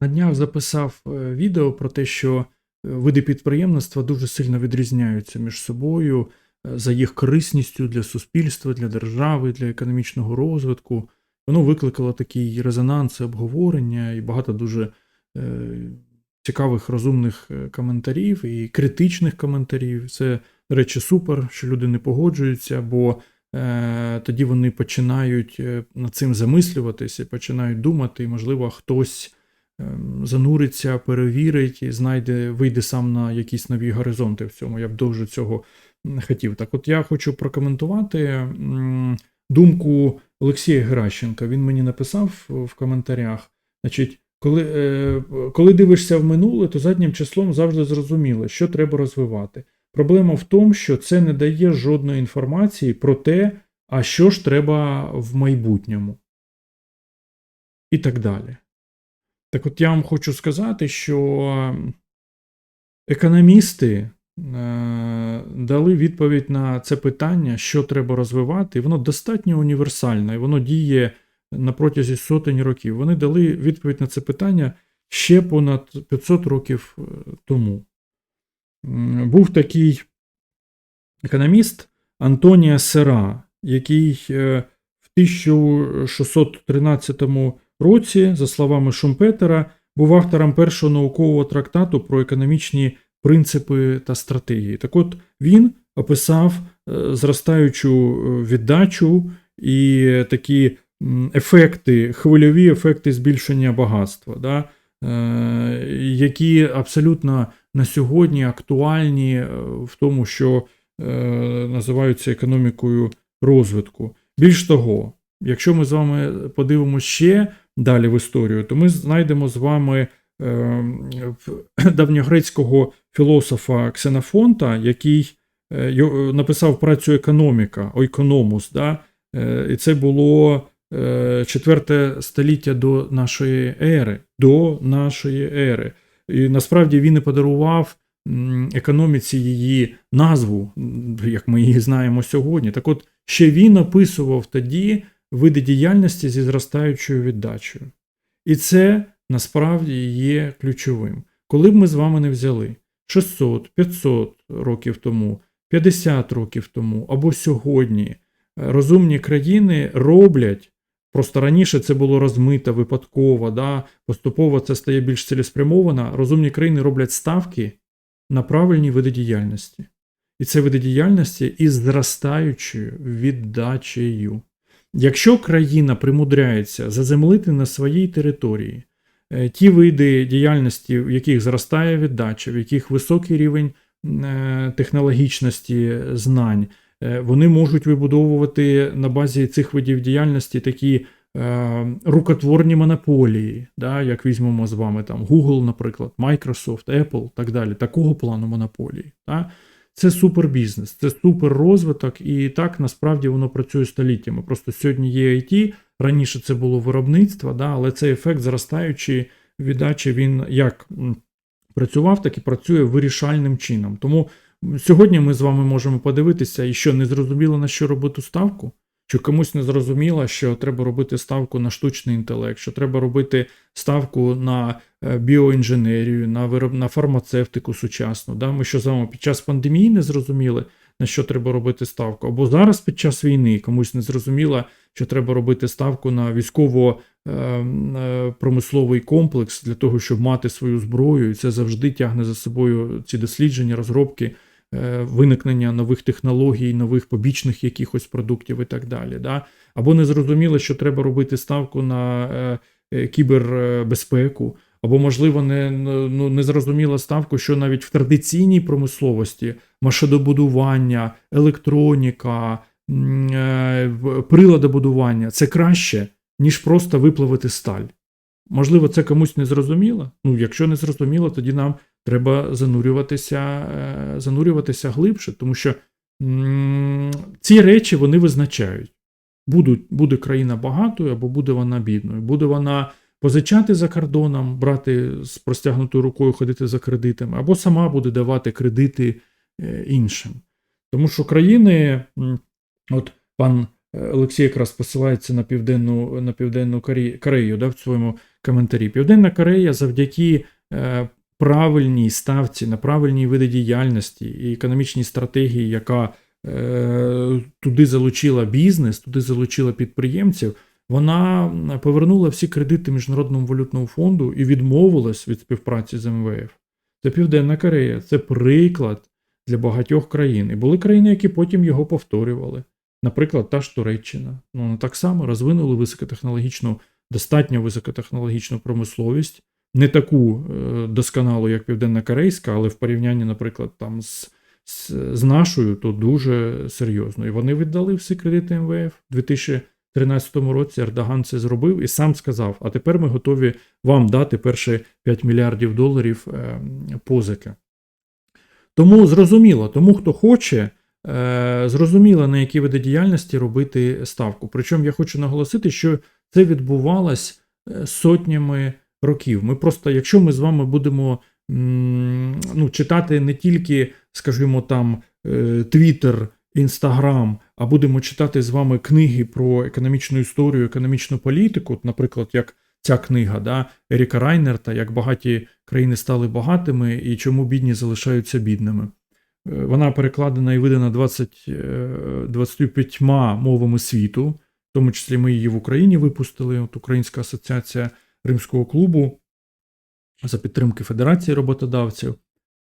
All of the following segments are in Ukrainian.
На днях записав е, відео про те, що е, види підприємництва дуже сильно відрізняються між собою е, за їх корисністю для суспільства, для держави, для економічного розвитку. Воно викликало такий резонанс обговорення і багато дуже цікавих розумних коментарів і критичних коментарів. Це, до речі, супер, що люди не погоджуються, бо тоді вони починають над цим замислюватися, починають думати, і, можливо, хтось зануриться, перевірить і знайде, вийде сам на якісь нові горизонти в цьому. Я б дуже цього хотів. Так, от я хочу прокоментувати думку Олексія Геращенка. Він мені написав в коментарях. Значить, коли, е, коли дивишся в минуле, то заднім числом завжди зрозуміло, що треба розвивати. Проблема в тому, що це не дає жодної інформації про те, а що ж треба в майбутньому. І так далі. Так от я вам хочу сказати, що економісти е, дали відповідь на це питання, що треба розвивати, воно достатньо універсальне, і воно діє на протязі сотень років. Вони дали відповідь на це питання ще понад 500 років е, тому. Був такий економіст Антонія Сера, який е, в 1613 році, за словами Шумпетера, був автором першого наукового трактату про економічні принципи та стратегії. Так от він описав е, зростаючу е, віддачу і такі ефекти, хвильові ефекти збільшення багатства, да, е, які абсолютно на сьогодні актуальні в тому, що називаються економікою розвитку. Більш того, якщо ми з вами подивимося ще далі в історію, то ми знайдемо з вами е, давньогрецького філософа Ксенофонта, який е, написав працю економіка, ойкономус, да? Е, і це було е, четверте століття до нашої ери. До нашої ери. І насправді він і подарував економіці її назву, як ми її знаємо сьогодні. Так от, ще він описував тоді види діяльності зі зростаючою віддачею. І це насправді є ключовим. Коли б ми з вами не взяли 600, 500 років тому, 50 років тому або сьогодні, е, розумні країни роблять. Просто раніше це було розмито, випадково, да? поступово це стає більш цілеспрямовано. Розумні країни роблять ставки на правильні види діяльності. І це види діяльності із зростаючою віддачею. Якщо країна примудряється заземлити на своїй території е, ті види діяльності, в яких зростає віддача, в яких високий рівень е, технологічності знань, е, вони можуть вибудовувати на базі цих видів діяльності такі рукотворні монополії, да, як візьмемо з вами там Google, наприклад, Microsoft, Apple, так далі, такого плану монополії. Да. Це супербізнес, це супер розвиток, і так насправді воно працює століттями. Просто сьогодні є IT, раніше це було виробництво, да, але цей ефект зростаючої віддачі він як працював, так і працює вирішальним чином. Тому сьогодні ми з вами можемо подивитися, і що не зрозуміло на що робити ставку. Чи комусь не зрозуміло, що треба робити ставку на штучний інтелект, що треба робити ставку на е, біоінженерію, на вироб... на фармацевтику сучасну. Да? Ми що вами під час пандемії не зрозуміли, на що треба робити ставку, або зараз під час війни комусь не зрозуміло, що треба робити ставку на військово-промисловий комплекс для того, щоб мати свою зброю, і це завжди тягне за собою ці дослідження, розробки е, виникнення нових технологій, нових побічних якихось продуктів і так далі. Да? Або не зрозуміло, що треба робити ставку на е, е, кібербезпеку, або, можливо, не, ну, не зрозуміла ставку, що навіть в традиційній промисловості машинобудування, електроніка, е, приладобудування це краще, ніж просто виплавити сталь. Можливо, це комусь не зрозуміло. Ну, якщо не зрозуміло, тоді нам треба занурюватися, е, занурюватися глибше, тому що ці речі вони визначають. Будуть, буде країна багатою або буде вона бідною. Буде вона позичати за кордоном, брати з простягнутою рукою, ходити за кредитами, або сама буде давати кредити е, іншим. Тому що країни, от пан е, Олексій якраз посилається на Південну, на Південну Корею да, в своєму коментарі. Південна Корея завдяки правильній ставці на правильні види діяльності і економічній стратегії, яка е, туди залучила бізнес, туди залучила підприємців, вона повернула всі кредити Міжнародному валютному фонду і відмовилась від співпраці з МВФ. Це Південна Корея, це приклад для багатьох країн. І були країни, які потім його повторювали. Наприклад, та ж Туреччина. Ну, так само розвинули високотехнологічну, достатньо високотехнологічну промисловість, не таку е, досконалу, як Південна Корейська, але в порівнянні, наприклад, там з, з, нашою, то дуже серйозно. І вони віддали всі кредити МВФ у 2013 році. Ердоган це зробив і сам сказав: а тепер ми готові вам дати перші 5 мільярдів доларів е, позики. Тому зрозуміло, тому хто хоче, е, зрозуміло, на які види діяльності робити ставку. Причому я хочу наголосити, що це відбувалось сотнями років. Ми просто, якщо ми з вами будемо ну, читати не тільки, скажімо, там Твіттер, Інстаграм, а будемо читати з вами книги про економічну історію, економічну політику, наприклад, як ця книга да, Еріка Райнерта, як багаті країни стали багатими і чому бідні залишаються бідними. Е, Вона перекладена і видана 20, е, 25 мовами світу, в тому числі ми її в Україні випустили, от Українська асоціація Римського клубу за підтримки Федерації роботодавців.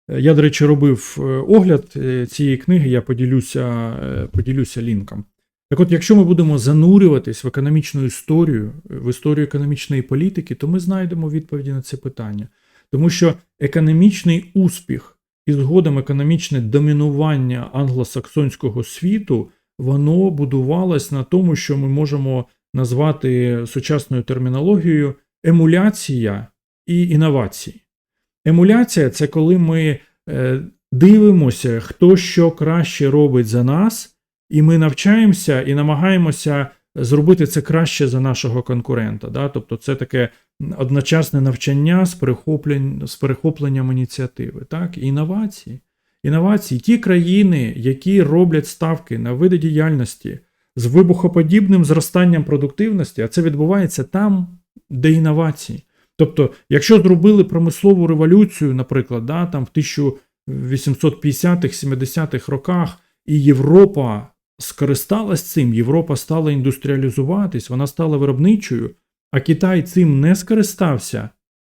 Е, Я, до речі, робив е, огляд е, цієї книги, я поділюся, поділюся лінком. Так от, якщо ми будемо занурюватись в економічну історію, в історію економічної політики, то ми знайдемо відповіді на це питання. Тому що економічний успіх і згодом економічне домінування англосаксонського світу, воно будувалось на тому, що ми можемо назвати сучасною термінологією емуляція і інновації. Емуляція це коли ми е, дивимося, хто що краще робить за нас, і ми навчаємося і намагаємося зробити це краще за нашого конкурента. Да? Тобто це таке одночасне навчання з, перехоплень, з перехопленням ініціативи. Так? Інновації. Інновації. Ті країни, які роблять ставки на види діяльності з вибухоподібним зростанням продуктивності, а це відбувається там, де інновації. Тобто, якщо зробили промислову революцію, наприклад, да, там в 1850-70-х роках, і Європа скористалась цим, Європа стала індустріалізуватись, вона стала виробничою, а Китай цим не скористався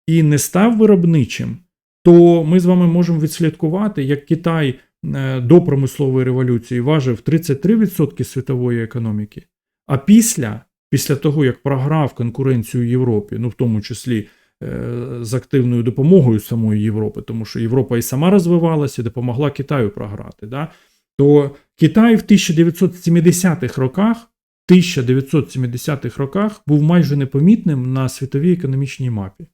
і не став виробничим, то ми з вами можемо відслідкувати, як Китай е, до промислової революції важив 33% світової економіки, а після після того, як програв конкуренцію Європі, ну в тому числі е, з активною допомогою самої Європи, тому що Європа і сама розвивалася, і допомогла Китаю програти. Да? То Китай в 1970-х роках, 1970-х роках був майже непомітним на світовій економічній мапі.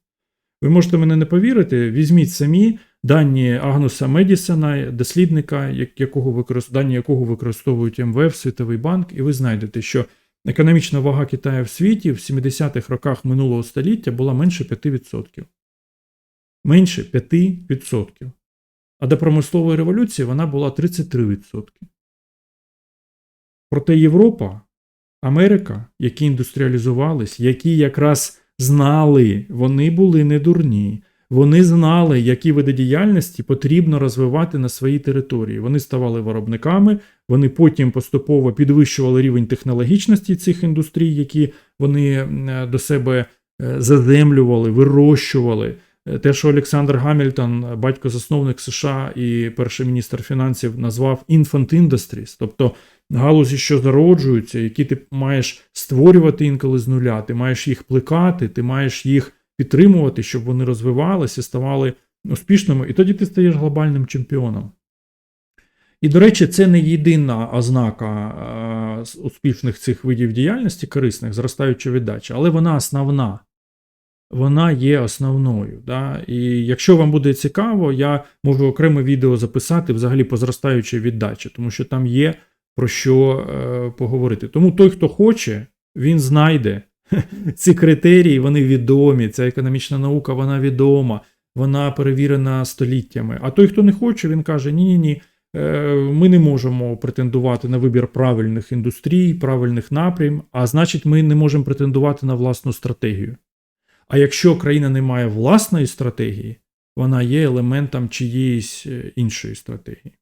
Ви можете мене не повірити, візьміть самі дані Агнуса Медісона, дослідника, якого дані якого використовують МВФ, Світовий банк, і ви знайдете, що економічна вага Китаю в світі в 70-х роках минулого століття була менше 5%. Менше 5%. А до промислової революції вона була 33%. Проте Європа, Америка, які індустріалізувались, які якраз знали, вони були не дурні. Вони знали, які види діяльності потрібно розвивати на своїй території. Вони ставали виробниками, вони потім поступово підвищували рівень технологічності цих індустрій, які вони е, до себе е, заземлювали, вирощували. Е, Те, що Олександр Гамільтон, батько-засновник США і перший міністр фінансів, назвав infant industries, тобто галузі, що зароджуються, які ти маєш створювати інколи з нуля, ти маєш їх плекати, ти маєш їх підтримувати, щоб вони розвивалися, ставали успішними, і тоді ти стаєш глобальним чемпіоном. І, до речі, це не єдина ознака е, успішних цих видів діяльності, корисних, зростаюча віддача, але вона основна. Вона є основною. Да? І якщо вам буде цікаво, я можу окреме відео записати взагалі по зростаючій віддачі, тому що там є про що е, поговорити. Тому той, хто хоче, він знайде ці критерії, вони відомі. Ця економічна наука, вона відома, вона перевірена століттями. А той, хто не хоче, він каже: ні-ні ні, е, ми не можемо претендувати на вибір правильних індустрій, правильних напрям, а значить, ми не можемо претендувати на власну стратегію. А якщо країна не має власної стратегії, вона є елементом чиєїсь е, іншої стратегії.